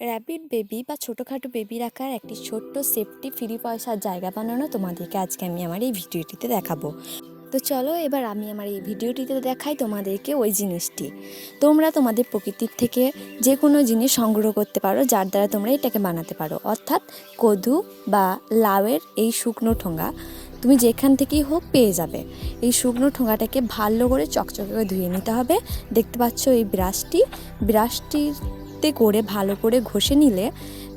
Rapid baby বা ছোটোখাটো baby রাখার একটি ছোট্ট সেফটি ফ্রি পয়সার জায়গা বানানো তোমাদেরকে আজকে আমি আমার এই ভিডিওটিতে দেখাবো। তো চলো এবার আমি আমার এই ভিডিওটিতে দেখাই তোমাদেরকে ওই জিনিসটি। তোমরা তোমাদের প্রকৃতির থেকে যে কোনো জিনিস সংগ্রহ করতে পারো, যার দ্বারা তোমরা এটাকে বানাতে পারো। অর্থাৎ কদু বা লাউয়ের এই শুকনো ঠোঙা তুমি যেখান থেকেই হোক পেয়ে যাবে। এই শুকনো ঠোঙাটাকে ভালো করে চকচকে ধুয়ে নিতে হবে। দেখতে পাচ্ছ এই ব্রাশটি ব্রাশটিতে করে ভালো করে ঘষে নিলে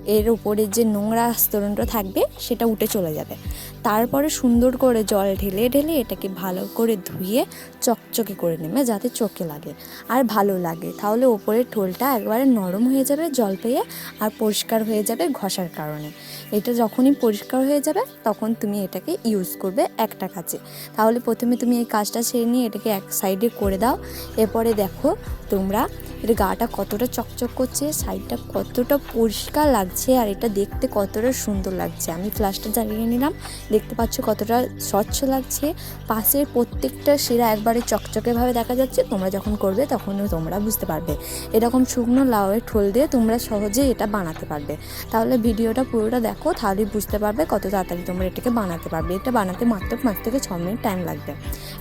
এর উপরে যে নোংরা আস্তরণটা থাকবে, সেটা উঠে চলে যাবে। তারপরে সুন্দর করে জল ঢেলে ঢেলে এটাকে ভালো করে ধুয়ে চকচকে করে নেবে, যাতে চোখে লাগে। আর ভালো লাগে, তাহলে ওপরের ঠোলটা একবারে নরম হয়ে যাবে জল পেয়ে, আর পরিষ্কার হয়ে যাবে ঘষার কারণে। এটা যখনই পরিষ্কার হয়ে যাবে, তখন তুমি এটাকে ইউজ করবে একটা কাজে। তাহলে প্রথমে তুমি এই কাজটা ছেড়ে নিয়ে এটাকে এক সাইডে করে দাও। এরপরে দেখো তোমরা এর গাটা কতটা চকচক করছে সাইডটা কতটা পরিষ্কার লাগছে। আর এটা দেখতে কতটা সুন্দর লাগছে। আমি ফ্লাশটা জ্বালিয়ে নিলাম, দেখতে পাচ্ছ কতটা স্বচ্ছ লাগছে। পাশের প্রত্যেকটা শিরা একবারে চকচকেভাবে দেখা যাচ্ছে, তোমরা যখন করবে তখন তোমরা বুঝতে পারবে। এরকম শুকনো লাউয়ের ঠোল দিয়ে তোমরা সহজেই এটা বানাতে পারবে। তাহলে ভিডিওটা পুরোটা দেখো, তাহলেই বুঝতে পারবে কত তাড়াতাড়ি তোমরা এটাকে বানাতে পারবে। এটা বানাতে মাত্র পাঁচ থেকে ছ মিনিট টাইম লাগবে।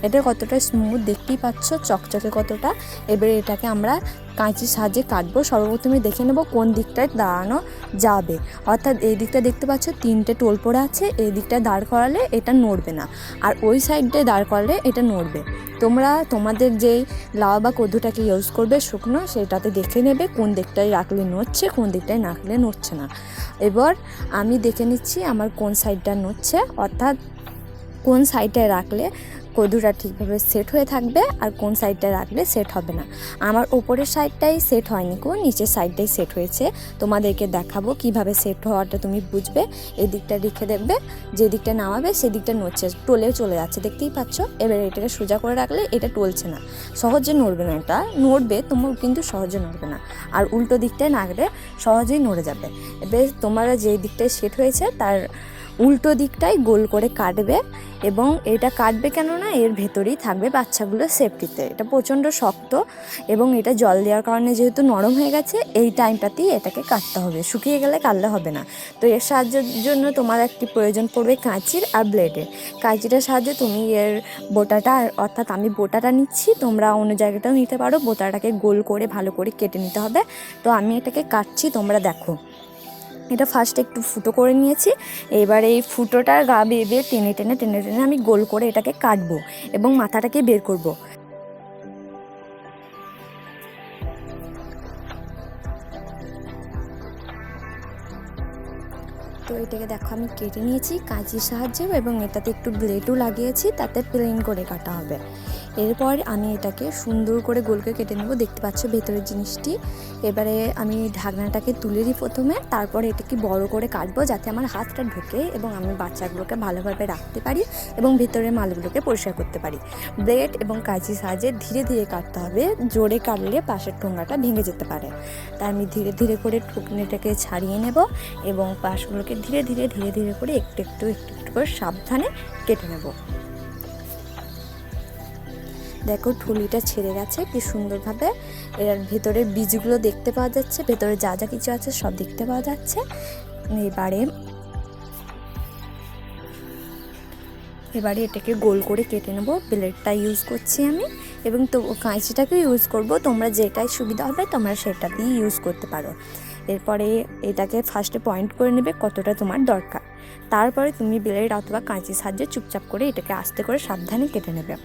এটা কতটা স্মুথ দেখতেই পাচ্ছ, চকচকে কতটা। এবারে এটাকে আমরা কাঁচির সাহায্যে কাটবো। সর্বপ্রথমে দেখে নেব কোন দিকটায় দাঁড়ানো যাবে। অর্থাৎ এই দিকটা দেখতে পাচ্ছ, তিনটে টোল পড়ে আছে, এই দিকটায় দাঁড় করালে এটা নড়বে না। আর ওই সাইডটায় দাঁড় করালে এটা নড়বে। তোমরা, তোমাদের যেই লাউ বা কদ্দুটাকে ইউজ করবে শুকনো, সেটাতে দেখে নেবে কোন দিকটায় রাখলে নড়ছে, কোন দিকটায় রাখলে নড়ছে না। এবার আমি দেখে নিচ্ছি আমার কোন সাইডটা নড়ছে, অর্থাৎ কোন সাইডটায় রাখলে কদুটা ঠিকভাবে সেট হয়ে থাকবে আর কোন সাইডটায় রাখলে সেট হবে না। আমার ওপরের সাইডটাই সেট হয়নি কো নিচের সাইডটাই সেট হয়েছে। তোমাদেরকে দেখাবো কীভাবে সেট হওয়াটা তুমি বুঝবে। এই দিকটা রেখে দেখবে যে দিকটা নামাবে সেই দিকটা নড়ছে টোলে চলে যাচ্ছে, দেখতেই পাচ্ছ? এবার এটাকে সোজা করে রাখলে এটা টলছে না। সহজে নড়বে না এটা নড়বে, তোমার কিন্তু সহজে নড়বে না। আর উল্টো দিকটায় নাগলে সহজেই নড়ে যাবে। এবার তোমরা যে দিকটায় সেট হয়েছে, তার উল্টো দিকটাই গোল করে কাটবে এবং এটা কাটবে কেন না এর ভেতরেই থাকবে বাচ্চাগুলো সেফটিতে এটা প্রচণ্ড শক্ত এবং এটা জল দেওয়ার কারণে যেহেতু নরম হয়ে গেছে, এই টাইমটাতেই এটাকে কাটতে হবে। শুকিয়ে গেলে কাটলে হবে না। তো এর সাহায্যের জন্য তোমার একটি প্রয়োজন পড়বে কাঁচির আর ব্লেডের কাঁচিটার সাহায্যে তুমি এর বোটাটা, অর্থাৎ আমি বোটাটা নিচ্ছি, তোমরা অন্য জায়গাটাও নিতে পারো। বোটাটাকে গোল করে, ভালো করে কেটে নিতে হবে। তো আমি এটাকে কাটছি, তোমরা দেখো। এটা ফার্স্ট একটু ফুটো করে নিয়েছি এবার এই ফুটোটার গা বেয়ে টেনে টেনে টেনে টেনে আমি গোল করে এটাকে কাটবো এবং মাথাটাকে বের করব। তো এটাকে দেখো আমি কেটে নিয়েছি, কাঁচির সাহায্যে এবং এটাতে একটু ব্লেডও লাগিয়েছি, তাতে প্লেন করে কাটা হবে এরপর আমি এটাকে সুন্দর করে গোলকে কেটে নেব। দেখতে পাচ্ছ ভেতরের জিনিসটি। এবারে আমি ঢাকনাটাকে তুলে দিই প্রথমে, তারপরে এটাকে বড় করে কাটবো যাতে আমার হাতটা ঢোকে এবং আমি বাচ্চাগুলোকে ভালোভাবে রাখতে পারি এবং ভেতরের মালগুলোকে পরিষ্কার করতে পারি। ব্লেড এবং কাঁচির সাহায্যে ধীরে ধীরে কাটতে হবে। জোরে কাটলে পাশের ঠোঙাটা ভেঙে যেতে পারে। তাই আমি ধীরে ধীরে করে ঠুকনিটাকে ছাড়িয়ে নেব এবং পাশগুলোকে ধীরে ধীরে ধীরে ধীরে করে একটু একটু একটু একটু করে সাবধানে কেটে নেব। দেখো ঠুলিটা ছেড়ে গেছে, কি সুন্দরভাবে। এর ভেতরের বীজগুলো দেখতে পাওয়া যাচ্ছে, ভেতরে যা যা কিছু আছে সব দেখতে পাওয়া যাচ্ছে। এবারে এবারে এটাকে গোল করে কেটে নেব, ব্লেডটা ইউজ করছি আমি, এবং তো কাঁচিটাকে ইউজ করব, তোমরা যেটাই সুবিধা হবে তোমরা সেটা দিয়ে ইউজ করতে পারো। এরপরে এটাকে ফার্স্টে পয়েন্ট করে নেবে কতটা তোমার দরকার। তারপরে তুমি ব্লেড অথবা কাঁচির সাহায্যে চুপচাপ করে এটাকে আস্তে করে সাবধানে কেটে নেবে।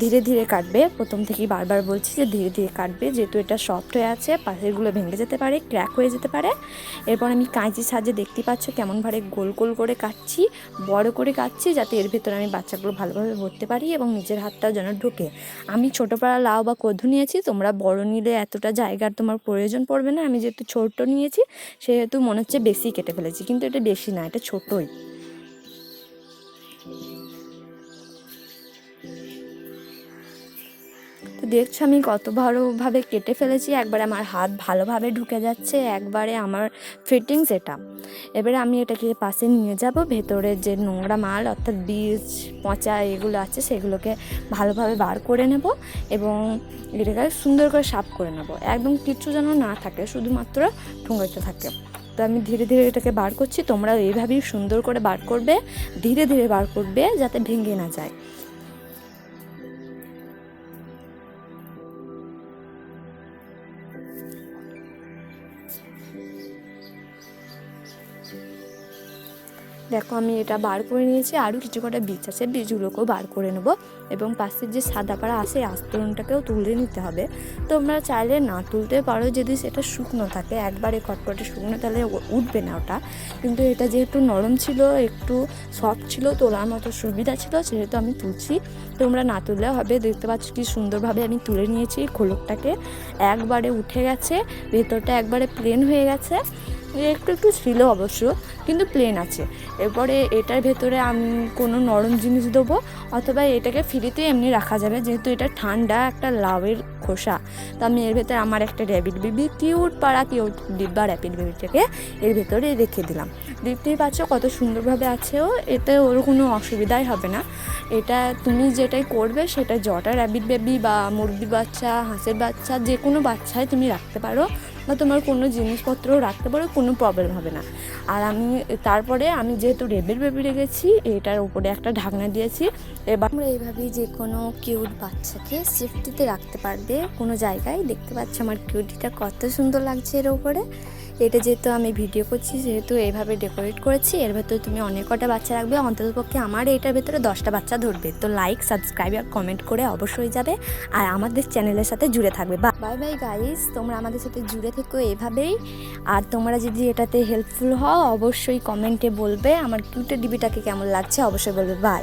ধীরে ধীরে কাটবে। প্রথম থেকেই বারবার বলছি যে ধীরে ধীরে কাটবে। যেহেতু এটা সফট হয়ে আছে পাশেরগুলো ভেঙে যেতে পারে, ক্র্যাক হয়ে যেতে পারে। এরপর আমি কাঁচির সাহায্যে দেখতে পাচ্ছ কেমনভাবে গোল গোল করে কাটছি, বড় করে কাটছি, যাতে এর ভেতরে আমি বাচ্চাগুলো ভালোভাবে ভরতে পারি এবং নিজের হাতটাও যেন ঢোকে। আমি ছোটো পাড়া লাউ বা কদু নিয়েছি, তোমরা বড় নিলে এতটা জায়গার তোমার প্রয়োজন পড়বে না। আমি যেহেতু ছোট নিয়েছি, সেহেতু মনে হচ্ছে বেশি কেটে ফেলেছি, কিন্তু এটা বেশি না, এটা ছোটোই তো দেখছ আমি কত ভালোভাবে কেটে ফেলেছি, একবারে আমার হাত ভালোভাবে ঢুকে যাচ্ছে, একবারে আমার ফিটিংস এটা। এবারে আমি এটাকে পাশে নিয়ে যাব, ভেতরে যে নোংরা মাল অর্থাৎ বীজ, পচা এগুলো আছে সেগুলোকে ভালোভাবে বার করে নেব এবং এটাকে সুন্দর করে সাফ করে নেব। একদম কিচ্ছু যেন না থাকে, শুধুমাত্র ঠুঙ্গাইতে থাকে। তো আমি ধীরে ধীরে এটাকে বার করছি। তোমরা এইভাবেই সুন্দর করে বার করবে, ধীরে ধীরে বার করবে যাতে ভেঙে না যায়। দেখো, আমি এটা বার করে নিয়েছি, আরও কিছু কটা বীজ আছে, বীজগুলোকেও বার করে নেব। এবং পাশের যে সাদা পাড়া আছে আস্তরণটাকেও তুলে নিতে হবে। তোমরা চাইলে না তুলতে পারো, যদি সেটা শুকনো থাকে। একবারে কটকটে শুকনো, তাহলে উঠবে না ওটা। কিন্তু এটা যেহেতু নরম ছিল, একটু সফট ছিল, তোলার মতো সুবিধা ছিল, সেহেতু আমি তুলছি। তোমরা না তুললেও হবে, দেখতে পাচ্ছ কি সুন্দরভাবে আমি তুলে নিয়েছি খোলকটাকে। একবারে উঠে গেছে, ভেতরটা একবারে প্লেন হয়ে গেছে। একটু একটু ছিল অবশ্য, কিন্তু প্লেন আছে। এরপরে এটার ভেতরে আমি কোনো নরম জিনিস দেবো, অথবা এটাকে ফ্রিতে এমনি রাখা যাবে, যেহেতু এটা ঠান্ডা একটা লাউয়ের খোসা। তো আমি এর ভেতরে আমার একটা র্যাবিট বেবি কিউট পাড়া কিউট ডিব্বা র্যাপিড বেবিটাকে এর ভেতরে রেখে দিলাম। দেখতেই পাচ্ছ কত সুন্দরভাবে আছে ও, এতে ওর কোনো অসুবিধাই হবে না। এটা তুমি যেটাই করবে সেটা জটা র্যাবিট বেবি বা মুরগির বাচ্চা, হাঁসের বাচ্চা যে কোনো বাচ্চায় তুমি রাখতে পারো। বা তোমার কোনো জিনিসপত্র রাখতে পারো, কোনো প্রবলেম হবে না। আর আমি তারপরে আমি যেহেতু রেবের বেবি রেখেছি এটার উপরে একটা ঢাকনা দিয়েছি, এবার আমরা এইভাবেই যে কোনো কিউট বাচ্চাকে সেফটিতে রাখতে পারবে কোনো জায়গায়। দেখতে পাচ্ছ আমার কিউটিটা কত সুন্দর লাগছে এর উপরে। এটা যেহেতু আমি ভিডিও করছি যেহেতু এইভাবে ডেকোরেট করেছি। এর ভেতরে তুমি অনেক কটা বাচ্চা রাখবে অন্ততপক্ষে আমার এটার ভেতরে দশটা বাচ্চা ধরবে। তো লাইক সাবস্ক্রাইব আর কমেন্ট করে অবশ্যই যাবে। আর আমাদের চ্যানেলের সাথে জুড়ে থাকবে। বাই বাই গাইস তোমরা আমাদের সাথে জুড়ে থেকো এভাবেই। আর তোমরা যদি এটাতে হেল্পফুল হও, অবশ্যই কমেন্টে বলবে। আমার কিউটের ডিবিটাকে কেমন লাগছে, অবশ্যই বলবে। বাই